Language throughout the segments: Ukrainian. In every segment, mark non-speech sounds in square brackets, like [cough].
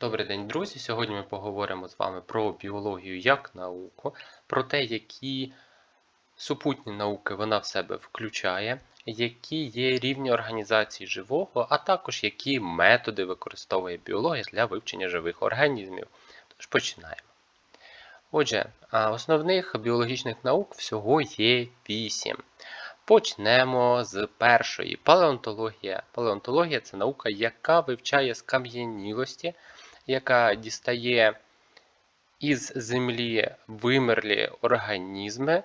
Добрий день, друзі! Сьогодні ми поговоримо з вами про біологію як науку, про те, які супутні науки вона в себе включає, які є рівні організації живого, а також які методи використовує біологія для вивчення живих організмів. Тож починаємо. Отже, основних біологічних наук всього є вісім. Почнемо з першої палеонтологія. Палеонтологія це наука, яка вивчає скам'янілості, яка дістає із землі вимерлі організми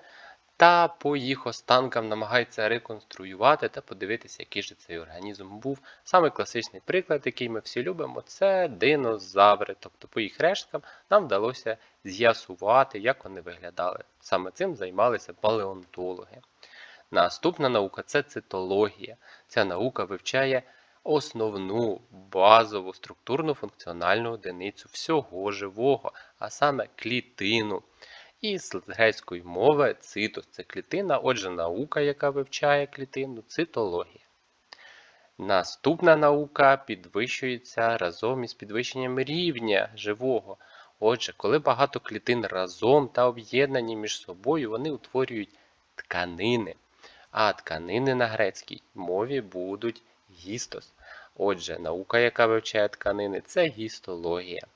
та по їх останкам намагається реконструювати та подивитися, який же цей організм був. Саме класичний приклад, який ми всі любимо, це динозаври. Тобто по їх решткам нам вдалося з'ясувати, як вони виглядали. Саме цим займалися палеонтологи. Наступна наука це цитологія. Ця наука вивчає основну базову структурну функціональну одиницю всього живого, а саме клітину. І з грецької мови цитос це клітина, отже, наука, яка вивчає клітину, цитологія. Наступна наука підвищується разом із підвищенням рівня живого. Отже, коли багато клітин разом та об'єднані між собою, вони утворюють тканини. А тканини на грецькій мові будуть гістос. Отже, наука, яка вивчає тканини, це гістологія.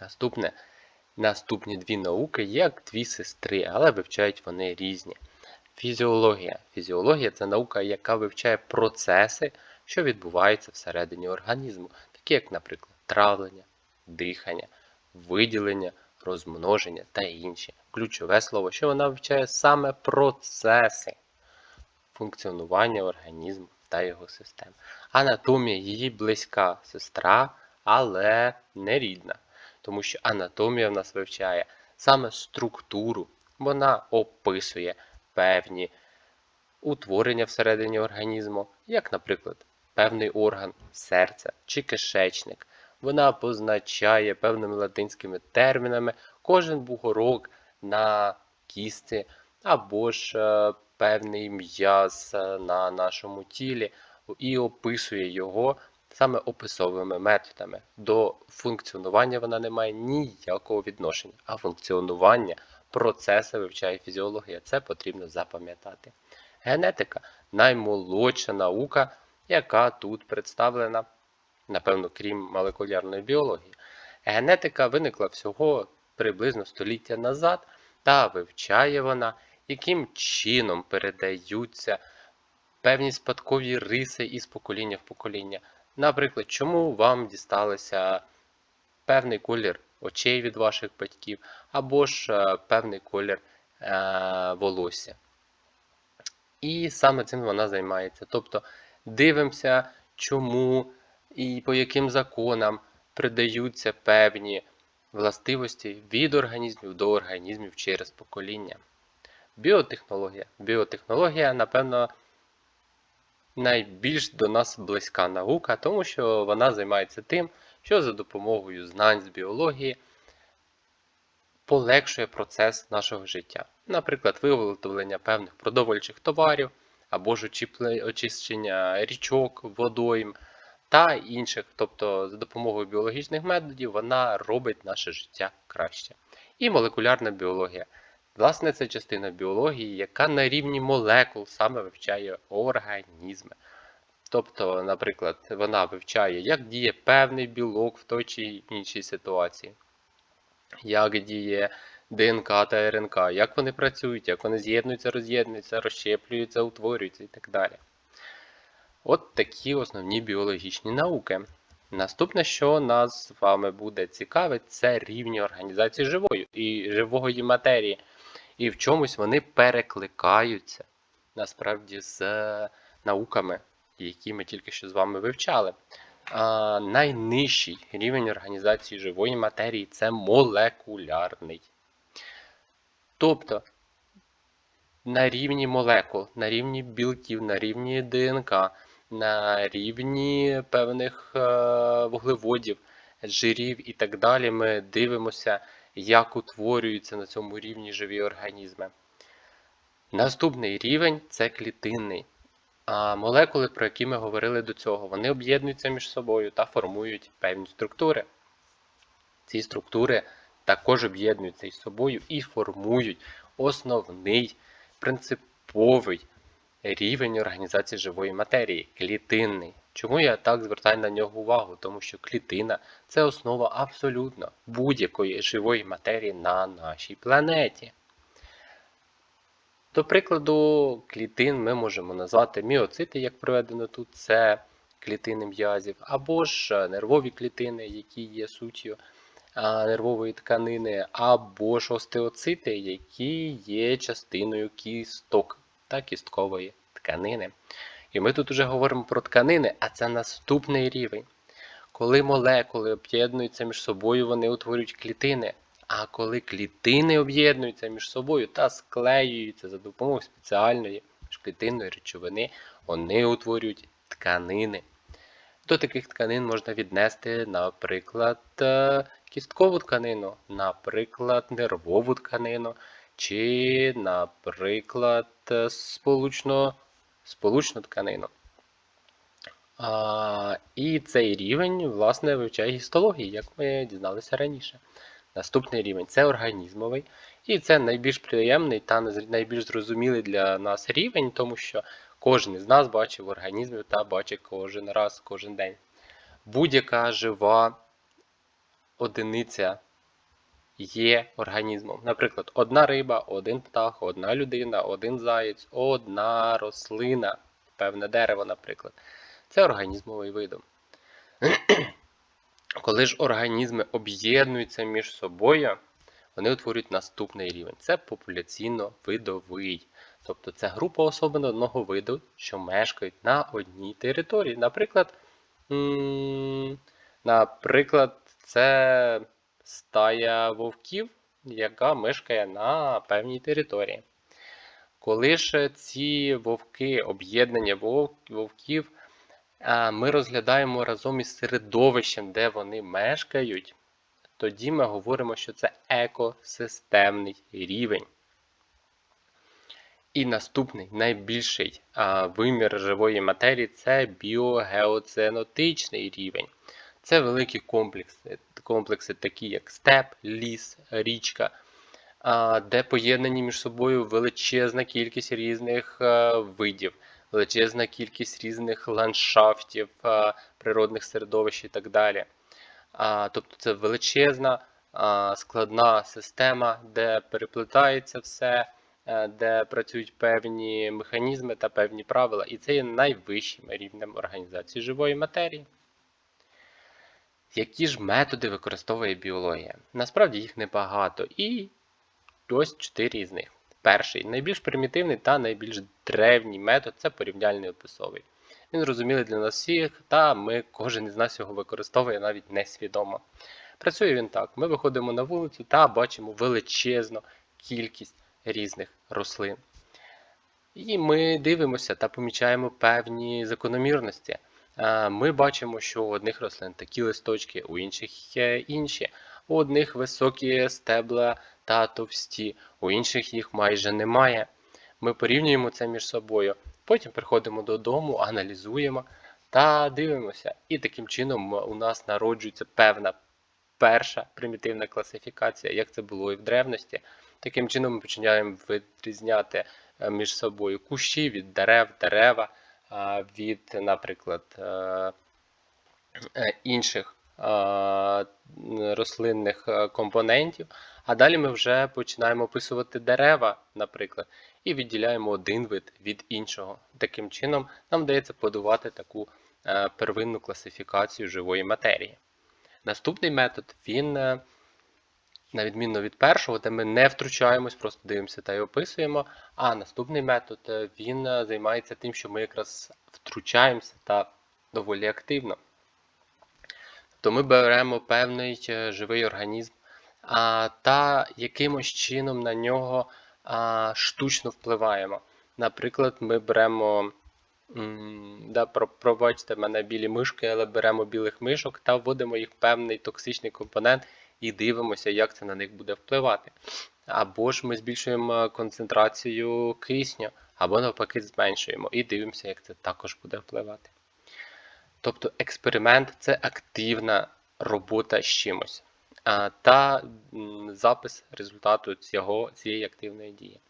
Наступне, Наступні дві науки як дві сестри, але вивчають вони різні. Фізіологія. Фізіологія це наука, яка вивчає процеси, що відбуваються всередині організму, такі як, наприклад, травлення, дихання, виділення, розмноження та інші. Ключове слово, що вона вивчає саме процеси функціонування організму та його систем. Анатомія її близька сестра, але не рідна, тому що анатомія в нас вивчає саме структуру, вона описує певні утворення всередині організму, як, наприклад, певний орган серця чи кишечник. Вона позначає певними латинськими термінами кожен бугорок на кісті або ж е, певний м'яз е, на нашому тілі і описує його саме описовими методами. До функціонування вона не має ніякого відношення, а функціонування процеси вивчає фізіологія. Це потрібно запам'ятати. Генетика наймолодша наука, яка тут представлена, напевно, крім молекулярної біології. Генетика виникла всього приблизно століття назад, та вивчає вона яким чином передаються певні спадкові риси із покоління в покоління. Наприклад, чому вам дісталося певний колір очей від ваших батьків, або ж е, певний колір е, волосся. І саме цим вона займається. Тобто дивимося, чому і по яким законам придаються певні властивості від організмів до організмів через покоління. Біотехнологія. Біотехнологія, напевно, найбільш до нас близька наука, тому що вона займається тим, що за допомогою знань з біології полегшує процес нашого життя. Наприклад, виготовлення певних продовольчих товарів або ж очищення річок, водойм та інших. Тобто, за допомогою біологічних методів вона робить наше життя краще. І молекулярна біологія. Власне, це частина біології, яка на рівні молекул саме вивчає організми. Тобто, наприклад, вона вивчає, як діє певний білок в той чи іншій ситуації, як діє ДНК та РНК, як вони працюють, як вони з'єднуються, роз'єднуються, розщеплюються, утворюються і так далі. От такі основні біологічні науки. Наступне, що нас з вами буде цікавить, це рівні організації живої і живої матерії. І в чомусь вони перекликаються насправді з науками, які ми тільки що з вами вивчали. А, Найнижчий рівень організації живої матерії це молекулярний. Тобто на рівні молекул, на рівні білків, на рівні ДНК, на рівні певних е, вуглеводів, жирів і так далі, ми дивимося як утворюються на цьому рівні живі організми. Наступний рівень це клітинний. А молекули, про які ми говорили до цього, вони об'єднуються між собою та формують певні структури. Ці структури також об'єднуються із собою і формують основний принциповий рівень організації живої матерії клітинний. Чому я так звертаю на нього увагу? Тому що клітина це основа абсолютно будь-якої живої матерії на нашій планеті. До прикладу, клітин ми можемо назвати міоцити, як приведено тут, це клітини м'язів, або ж нервові клітини, які є суттю нервової тканини, або ж остеоцити, які є частиною кісток та кісткової тканини. І ми тут вже говоримо про тканини, а це наступний рівень. Коли молекули об'єднуються між собою, вони утворюють клітини. А коли клітини об'єднуються між собою та склеюються за допомогою спеціальної клітинної речовини, вони утворюють тканини. До таких тканин можна віднести, наприклад, е, кісткову тканину, наприклад, нервову тканину, чи, наприклад, сполучно, сполучну тканину. А, І цей рівень, власне, вивчає гістології, як ми дізналися раніше. Наступний рівень це організмовий, і це найбільш приємний та найбільш зрозумілий для нас рівень, тому що кожен із нас бачив організмів та бачить кожен раз, кожен день. Будь-яка жива одиниця є організмом. Наприклад, одна риба, один птах, одна людина, один заєць, одна рослина, певне дерево, наприклад. Це організмовий видом. [clears throat] Коли ж організми об'єднуються між собою, вони утворюють наступний рівень. Це популяційно-видовий. Тобто це група особин одного виду, що мешкають на одній території. Наприклад, наприклад, це стая вовків, яка мешкає на певній території. Коли ж ці вовки, об'єднання вовків, ми розглядаємо разом із середовищем, де вони мешкають, тоді ми говоримо, що це екосистемний рівень. І наступний найбільший вимір живої матерії це біогеоценотичний рівень. Це великі комплекси, комплекси, такі як степ, ліс, річка, де поєднані між собою величезна кількість різних видів величезна кількість різних ландшафтів, природних середовищ і так далі. Тобто це величезна складна система, де переплетається все, е, де працюють певні механізми та певні правила, і це є найвищим рівнем організації живої матерії. Які ж методи використовує біологія? Насправді їх небагато, і ось чотири із них. Перший, найбільш примітивний та найбільш древній метод це порівняльний описовий. Він зрозумілий для нас всіх, та ми кожен із нас його використовує навіть несвідомо. Працює він так: ми виходимо на вулицю та бачимо величезну кількість різних рослин. І ми дивимося та помічаємо певні закономірності. Ми бачимо, що у одних рослин такі листочки, у інших інші, у одних високі стебла та товсті, у інших їх майже немає. Ми порівнюємо це між собою. Потім приходимо додому, аналізуємо та дивимося. І таким чином у нас народжується певна перша примітивна класифікація, як це було і в древності. Таким чином ми починаємо відрізняти е, між собою кущі від дерев, дерева, від, наприклад, е, е, інших рослинних компонентів. А далі ми вже починаємо описувати дерева, наприклад, і відділяємо один вид від іншого. Таким чином, нам вдається подавати таку е, первинну класифікацію живої матерії. Наступний метод, він, е, на відміну від першого, де ми не втручаємось, просто дивимося та й описуємо. А наступний метод е, він займається тим, що ми якраз втручаємося та доволі активно. Тобто ми беремо певний живий організм а, та якимось чином на нього а, штучно впливаємо. Наприклад, ми беремо, да, пробачте мене білі мишки, але беремо білих мишок та вводимо їх певний токсичний компонент і дивимося, як це на них буде впливати. Або ж ми збільшуємо концентрацію кисню, або навпаки зменшуємо і дивимося, як це також буде впливати. Тобто експеримент це активна робота з чимось та запис результату цього, цієї активної дії.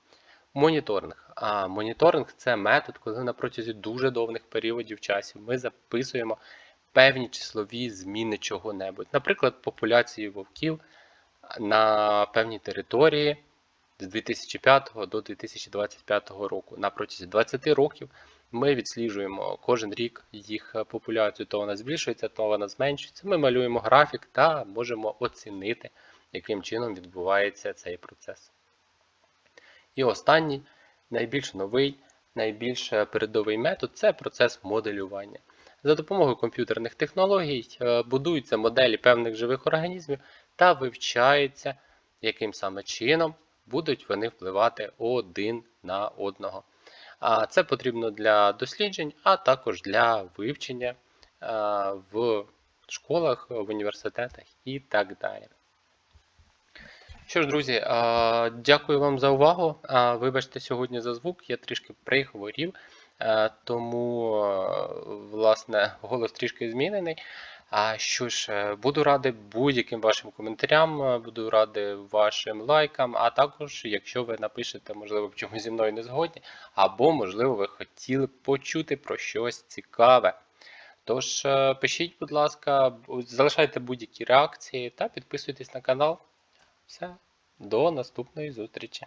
Моніторинг. А моніторинг це метод, коли на протязі дуже довгих періодів часів ми записуємо певні числові зміни чого-небудь. Наприклад, популяції вовків на певній території з 2005 до 2025 року. На протязі 20 років ми відсліджуємо кожен рік їх популяцію, то вона збільшується, то вона зменшується. Ми малюємо графік та можемо оцінити, яким чином відбувається цей процес. І останній, найбільш новий, найбільш передовий метод це процес моделювання. За допомогою комп'ютерних технологій е, будуються моделі певних живих організмів та вивчається, яким саме чином будуть вони впливати один на одного. Це потрібно для досліджень, а також для вивчення е, в школах, в університетах і так далі. Що ж, друзі, е, дякую вам за увагу. Вибачте сьогодні за звук, я трішки прихворів, тому, е, власне, голос трішки змінений. А що ж, е, буду радий будь-яким вашим коментарям, е, буду радий вашим лайкам, а також, якщо ви напишете, можливо, в чомусь зі мною не згодні, або, можливо, ви хотіли почути про щось цікаве. Тож, е, пишіть, будь ласка, залишайте будь-які реакції та підписуйтесь на канал. Все, до наступної зустрічі.